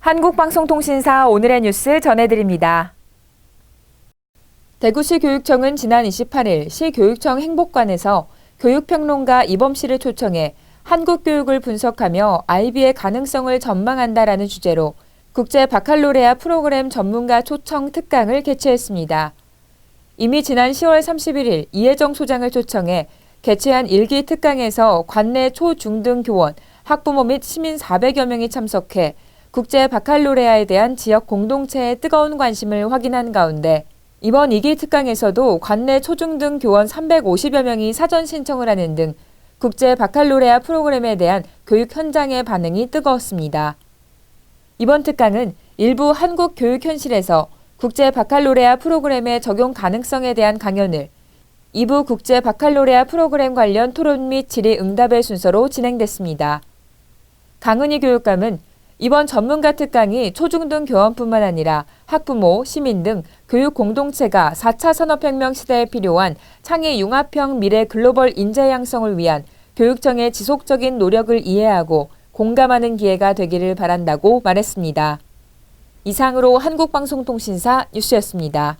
한국방송통신사 오늘의 뉴스 전해드립니다. 대구시 교육청은 지난 28일 시 교육청 행복관에서 교육평론가 이범 씨를 초청해 한국 교육을 분석하며 IB의 가능성을 전망한다라는 주제로 국제 바칼로레아 프로그램 전문가 초청 특강을 개최했습니다. 이미 지난 10월 31일 이혜정 소장을 초청해 개최한 일기 특강에서 관내 초, 중등 교원, 학부모 및 시민 400여 명이 참석해 국제 바칼로레아에 대한 지역 공동체의 뜨거운 관심을 확인한 가운데 이번 2기 특강에서도 관내 초중등 교원 350여 명이 사전 신청을 하는 등 국제 바칼로레아 프로그램에 대한 교육 현장의 반응이 뜨거웠습니다. 이번 특강은 일부 한국 교육 현실에서 국제 바칼로레아 프로그램의 적용 가능성에 대한 강연을 2부 국제 바칼로레아 프로그램 관련 토론 및 질의 응답의 순서로 진행됐습니다. 강은희 교육감은 이번 전문가 특강이 초중등 교원뿐만 아니라 학부모, 시민 등 교육 공동체가 4차 산업혁명 시대에 필요한 창의 융합형 미래 글로벌 인재 양성을 위한 교육청의 지속적인 노력을 이해하고 공감하는 기회가 되기를 바란다고 말했습니다. 이상으로 한국방송통신사 뉴스였습니다.